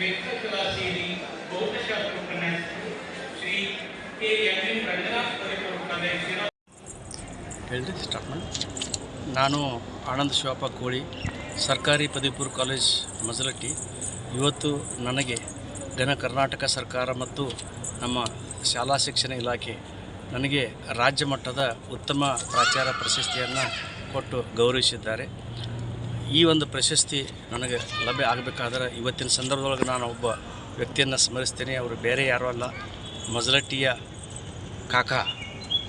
ಶ್ರೇಷ್ಠಕಲಾ ಸೇರಿ ಭೌತಶಾಸ್ತ್ರ Shri K M ಮಾಡಿ ನಾನು ಆನಂದ್ ಶಿವಪ್ಪ ಕೋಳಿ, ಸರ್ಕಾರಿ ಪದವಿಪೂರ್ವ ಕಾಲೇಜ್ ಮಜಲಟ್ಟಿ. ಇವತ್ತು ನನಗೆ ಘನ ಕರ್ನಾಟಕ ಸರ್ಕಾರ ಮತ್ತು ನಮ್ಮ ಶಾಲಾ ಶಿಕ್ಷಣ ಇಲಾಖೆ ನನಗೆ ರಾಜ್ಯ ಮಟ್ಟದ ಉತ್ತಮ ಪ್ರಾಚಾರ ಪ್ರಶಸ್ತಿಯನ್ನು ಕೊಟ್ಟು ಗೌರವಿಸಿದ್ದಾರೆ. ಈ ಒಂದು ಪ್ರಶಸ್ತಿ ನನಗೆ ಲಭ್ಯ ಆಗಬೇಕಾದ್ರೆ ಇವತ್ತಿನ ಸಂದರ್ಭದೊಳಗೆ ನಾನು ಒಬ್ಬ ವ್ಯಕ್ತಿಯನ್ನು ಸ್ಮರಿಸ್ತೇನೆ. ಅವರು ಬೇರೆ ಯಾರೂ ಅಲ್ಲ. ಮಜಲಟ್ಟಿಯ ಕಾಕ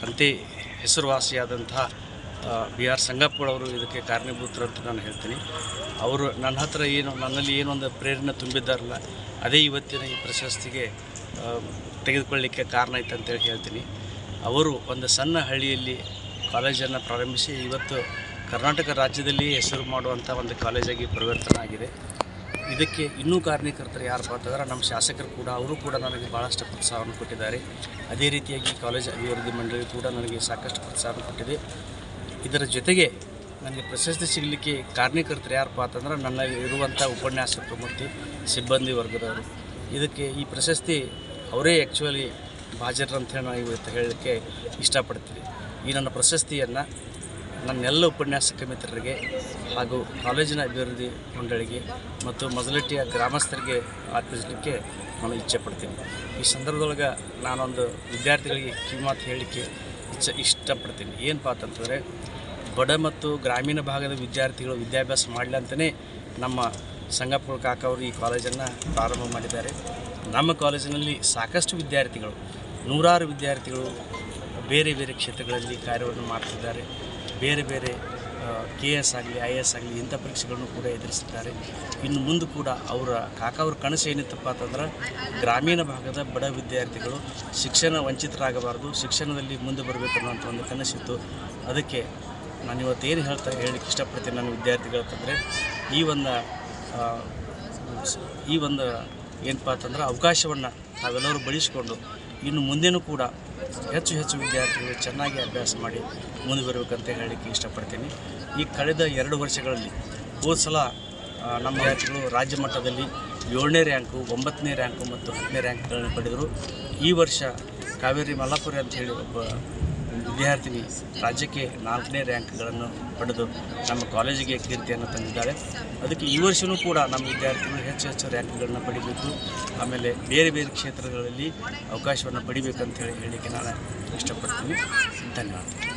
ಅಂತೆ ಹೆಸರುವಾಸಿಯಾದಂತಹ ಬಿ ಆರ್ ಸಂಗಪ್ಪಳವರು ಇದಕ್ಕೆ ಕಾರಣೀಭೂತರು ಅಂತ ನಾನು ಹೇಳ್ತೀನಿ. ಅವರು ನನ್ನ ಹತ್ರ ಏನು, ನನ್ನಲ್ಲಿ ಏನೊಂದು ಪ್ರೇರಣೆ ತುಂಬಿದ್ದಾರಲ್ಲ, ಅದೇ ಇವತ್ತಿನ ಈ ಪ್ರಶಸ್ತಿಗೆ ತೆಗೆದುಕೊಳ್ಳಲಿಕ್ಕೆ ಕಾರಣ ಆಯ್ತು ಅಂತೇಳಿ ಹೇಳ್ತೀನಿ. ಅವರು ಒಂದು ಸಣ್ಣ ಹಳ್ಳಿಯಲ್ಲಿ ಕಾಲೇಜನ್ನು ಪ್ರಾರಂಭಿಸಿ ಇವತ್ತು ಕರ್ನಾಟಕ ರಾಜ್ಯದಲ್ಲಿ ಹೆಸರು ಮಾಡುವಂಥ ಒಂದು ಕಾಲೇಜಾಗಿ ಪರಿವರ್ತನೆ ಆಗಿದೆ. ಇದಕ್ಕೆ ಇನ್ನೂ ಕಾರಣೀಕರ್ತರು ಯಾರಪ್ಪ ಅಂತಂದ್ರೆ ನಮ್ಮ ಶಾಸಕರು ಕೂಡ, ಅವರು ಕೂಡ ನನಗೆ ಭಾಳಷ್ಟು ಪ್ರೋತ್ಸಾಹವನ್ನು ಕೊಟ್ಟಿದ್ದಾರೆ. ಅದೇ ರೀತಿಯಾಗಿ ಕಾಲೇಜ್ ಅಭಿವೃದ್ಧಿ ಮಂಡಳಿ ಕೂಡ ನನಗೆ ಸಾಕಷ್ಟು ಪ್ರೋತ್ಸಾಹ ಕೊಟ್ಟಿದೆ. ಇದರ ಜೊತೆಗೆ ನನಗೆ ಪ್ರಶಸ್ತಿ ಸಿಗಲಿಕ್ಕೆ ಕಾರಣೀಕರ್ತರು ಯಾರಪ್ಪ ಅಂತಂದ್ರೆ ನನ್ನ ಇರುವಂಥ ಉಪನ್ಯಾಸಕರು ಮತ್ತು ಸಿಬ್ಬಂದಿ ವರ್ಗದವರು. ಇದಕ್ಕೆ ಈ ಪ್ರಶಸ್ತಿ ಅವರೇ ಆ್ಯಕ್ಚುಲಿ ಹಾಜರು ಅಂತೇಳಿ ನಾನು ಇವತ್ತು ಹೇಳಲಿಕ್ಕೆ ಇಷ್ಟಪಡ್ತೀನಿ. ಈ ನನ್ನ ಪ್ರಶಸ್ತಿಯನ್ನು ನನ್ನೆಲ್ಲ ಉಪನ್ಯಾಸಕ ಮಿತ್ರರಿಗೆ ಹಾಗೂ ಕಾಲೇಜಿನ ಅಭಿವೃದ್ಧಿ ಮಂಡಳಿಗೆ ಮತ್ತು ಮೊದಲಟ್ಟಿಯ ಗ್ರಾಮಸ್ಥರಿಗೆ ಅರ್ಪಿಸಲಿಕ್ಕೆ ನಾನು ಇಚ್ಛೆ ಪಡ್ತೀನಿ. ಈ ಸಂದರ್ಭದೊಳಗೆ ನಾನೊಂದು ವಿದ್ಯಾರ್ಥಿಗಳಿಗೆ ಕಿವಿಮಾತು ಹೇಳಲಿಕ್ಕೆ ಇಚ್ಛೆ ಇಷ್ಟಪಡ್ತೀನಿ. ಏನಪ್ಪ ಅಂತಂದರೆ, ಬಡ ಮತ್ತು ಗ್ರಾಮೀಣ ಭಾಗದ ವಿದ್ಯಾರ್ಥಿಗಳು ವಿದ್ಯಾಭ್ಯಾಸ ಮಾಡಲಿ ಅಂತಲೇ ನಮ್ಮ ಸಂಗಪ್ಪಳ ಕಾಕ ಅವರು ಈ ಕಾಲೇಜನ್ನು ಪ್ರಾರಂಭ ಮಾಡಿದ್ದಾರೆ. ನಮ್ಮ ಕಾಲೇಜಿನಲ್ಲಿ ಸಾಕಷ್ಟು ವಿದ್ಯಾರ್ಥಿಗಳು, ನೂರಾರು ವಿದ್ಯಾರ್ಥಿಗಳು ಬೇರೆ ಬೇರೆ ಕ್ಷೇತ್ರಗಳಲ್ಲಿ ಕಾರ್ಯವನ್ನು ಮಾಡ್ತಿದ್ದಾರೆ. ಬೇರೆ ಬೇರೆ ಕೆ ಎಸ್ ಆಗಲಿ ಐ ಎಸ್ ಆಗಲಿ ಇಂಥ ಪರೀಕ್ಷೆಗಳನ್ನು ಕೂಡ ಎದುರಿಸಿದ್ದಾರೆ ಇನ್ನು ಮುಂದೆ ಕೂಡ ಅವರ ಕಾಕ ಅವ್ರ ಕನಸು ಏನಿತ್ತಪ್ಪ ಅಂತಂದ್ರೆ ಗ್ರಾಮೀಣ ಭಾಗದ ಬಡ ವಿದ್ಯಾರ್ಥಿಗಳು ಶಿಕ್ಷಣ ವಂಚಿತರಾಗಬಾರ್ದು, ಶಿಕ್ಷಣದಲ್ಲಿ ಮುಂದೆ ಬರಬೇಕು ಅನ್ನೋಂಥ ಒಂದು ಕನಸಿತ್ತು ಅದಕ್ಕೆ ನಾನು ಇವತ್ತು ಏನು ಹೇಳ್ತಾ ಹೇಳಲಿಕ್ಕೆ ಇಷ್ಟಪಡ್ತೀನಿ ನನ್ನ ವಿದ್ಯಾರ್ಥಿಗಳು ಅಂತಂದರೆ ಈ ಒಂದು ಈ ಒಂದು ಏನಪ್ಪ ಅಂತಂದ್ರೆ ಅವಕಾಶವನ್ನು ತಾವೆಲ್ಲರೂ ಬಳಸಿಕೊಂಡು ಇನ್ನು ಮುಂದೆನೂ ಕೂಡ ಹೆಚ್ಚು ಹೆಚ್ಚು ವಿದ್ಯಾರ್ಥಿಗಳು ಚೆನ್ನಾಗಿ ಅಭ್ಯಾಸ ಮಾಡಿ ಮುಂದೆ ಬರಬೇಕಂತ ಹೇಳಲಿಕ್ಕೆ ಇಷ್ಟಪಡ್ತೀನಿ. ಈ ಕಳೆದ ಎರಡು ವರ್ಷಗಳಲ್ಲಿ ಹೋದ ಸಲ ನಮ್ಮ ವಿದ್ಯಾರ್ಥಿಗಳು ರಾಜ್ಯ ಮಟ್ಟದಲ್ಲಿ ಏಳನೇ ರ್ಯಾಂಕು, ಒಂಬತ್ತನೇ ರ್ಯಾಂಕು ಮತ್ತು ಹತ್ತನೇ ರ್ಯಾಂಕ್ಗಳನ್ನು ಪಡೆದರು. ಈ ವರ್ಷ ಕಾವೇರಿ ಮಲ್ಲಾಪುರಿ ಅಂತ ಹೇಳಿ ಒಬ್ಬ ವಿದ್ಯಾರ್ಥಿನಿ ರಾಜ್ಯಕ್ಕೆ ನಾಲ್ಕನೇ ರ್ಯಾಂಕ್ಗಳನ್ನು ಪಡೆದು ನಮ್ಮ ಕಾಲೇಜಿಗೆ ಕೀರ್ತಿಯನ್ನು ತಂದಿದ್ದಾಳೆ ಅದಕ್ಕೆ ಈ ವರ್ಷವೂ ಕೂಡ ನಮ್ಮ ವಿದ್ಯಾರ್ಥಿಗಳು ಹೆಚ್ಚು ಹೆಚ್ಚು ರ್ಯಾಂಕ್ಗಳನ್ನು ಪಡಿಬೇಕು. ಆಮೇಲೆ ಬೇರೆ ಬೇರೆ ಕ್ಷೇತ್ರಗಳಲ್ಲಿ ಅವಕಾಶವನ್ನು ಪಡಿಬೇಕಂತ ಹೇಳಿ ಹೇಳಲಿಕ್ಕೆ ನಾನು ಇಷ್ಟಪಡ್ತೀನಿ. ಧನ್ಯವಾದ